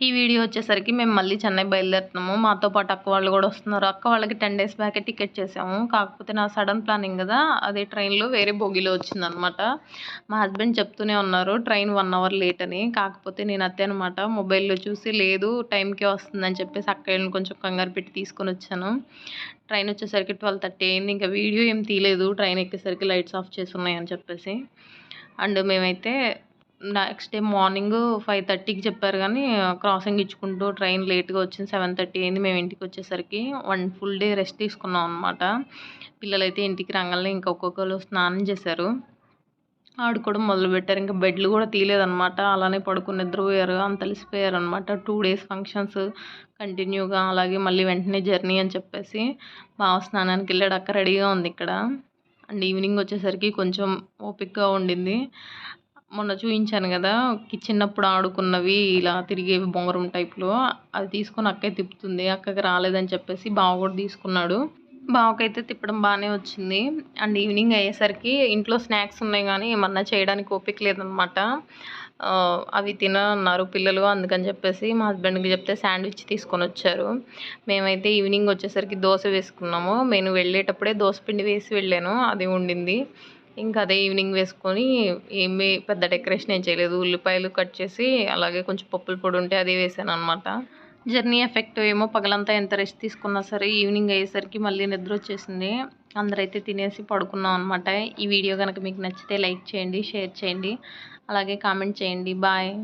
ఈ వీడియో వచ్చేసరికి మేము మళ్ళీ చెన్నై బయలుదేరుతున్నాము. మాతో పాటు అక్క వాళ్ళు కూడా వస్తున్నారు. అక్క వాళ్ళకి టెన్ డేస్ బ్యాకే టికెట్ చేసాము. కాకపోతే నా సడన్ ప్లానింగ్ కదా అదే ట్రైన్లో వేరే బోగిలో వచ్చిందనమాట. మా హస్బెండ్ చెప్తూనే ఉన్నారు ట్రైన్ వన్ అవర్ లేట్ అని. కాకపోతే నేను అత్తే అనమాట మొబైల్లో చూసి లేదు టైంకే వస్తుందని చెప్పేసి అక్కయ్యని కొంచెం కంగారు పెట్టి తీసుకొని వచ్చాను. ట్రైన్ వచ్చేసరికి ట్వెల్వ్ థర్టీ అయింది. ఇంకా వీడియో ఏం తీయలేదు. ట్రైన్ ఎక్కేసరికి లైట్స్ ఆఫ్ చేసి ఉన్నాయని చెప్పేసి. అండ్ మేమైతే నెక్స్ట్ డే మార్నింగ్ ఫైవ్ థర్టీకి చెప్పారు కానీ క్రాసింగ్ ఇచ్చుకుంటూ ట్రైన్ లేట్గా వచ్చింది సెవెన్ థర్టీ అయింది. మేము ఇంటికి వచ్చేసరికి వన్ ఫుల్ డే రెస్ట్ తీసుకున్నాం అనమాట పిల్లలైతే ఇంటికి రాగానే ఇంకా ఒక్కొక్కరు స్నానం చేశారు. ఆడుకోవడం మొదలుపెట్టారు. ఇంకా బెడ్లు కూడా తీయలేదన్నమాట. అలానే పడుకుని నిద్రపోయారు. అంత అలసిపోయారు అనమాట టూ డేస్ ఫంక్షన్స్ కంటిన్యూగా అలాగే మళ్ళీ వెంటనే జర్నీ అని చెప్పేసి బావ స్నానానికి వెళ్ళాడు. అక్క రెడీగా ఉంది ఇక్కడ. అండ్ ఈవినింగ్ వచ్చేసరికి కొంచెం ఓపిక్గా ఉండింది. మొన్న చూపించాను కదా చిన్నప్పుడు ఆడుకున్నవి ఇలా తిరిగేవి బొంగరం టైప్లో అది తీసుకొని అక్కే తిప్పుతుంది అక్కకి రాలేదని చెప్పేసి బావ కూడా తీసుకున్నాడు. బావకైతే తిప్పడం బాగానే వచ్చింది. అండ్ ఈవినింగ్ అయ్యేసరికి ఇంట్లో స్నాక్స్ ఉన్నాయి కానీ ఏమన్నా చేయడానికి ఓపిక లేదనమాట. అవి తినన్నారు పిల్లలు అందుకని చెప్పేసి మా హస్బెండ్కి చెప్తే శాండ్విచ్ తీసుకొని వచ్చారు. మేమైతే ఈవినింగ్ వచ్చేసరికి దోశ వేసుకున్నాము. నేను వెళ్ళేటప్పుడే దోశ పిండి వేసి వెళ్ళాను అది ఉండింది ఇంకా అదే ఈవినింగ్ వేసుకొని ఏమి పెద్ద డెకరేషన్ ఏం చేయలేదు. ఉల్లిపాయలు కట్ చేసి అలాగే కొంచెం పప్పుల పొడి ఉంటే అది వేసాను అనమాట జర్నీ ఎఫెక్ట్ ఏమో పగలంతా ఎంత రెస్ట్ తీసుకున్నా సరే ఈవినింగ్ అయ్యేసరికి మళ్ళీ నిద్ర వచ్చేసింది. అందరైతే తినేసి పడుకున్నాం అనమాట ఈ వీడియో కనుక మీకు నచ్చితే లైక్ చేయండి షేర్ చేయండి. అలాగే కామెంట్ చేయండి. బాయ్.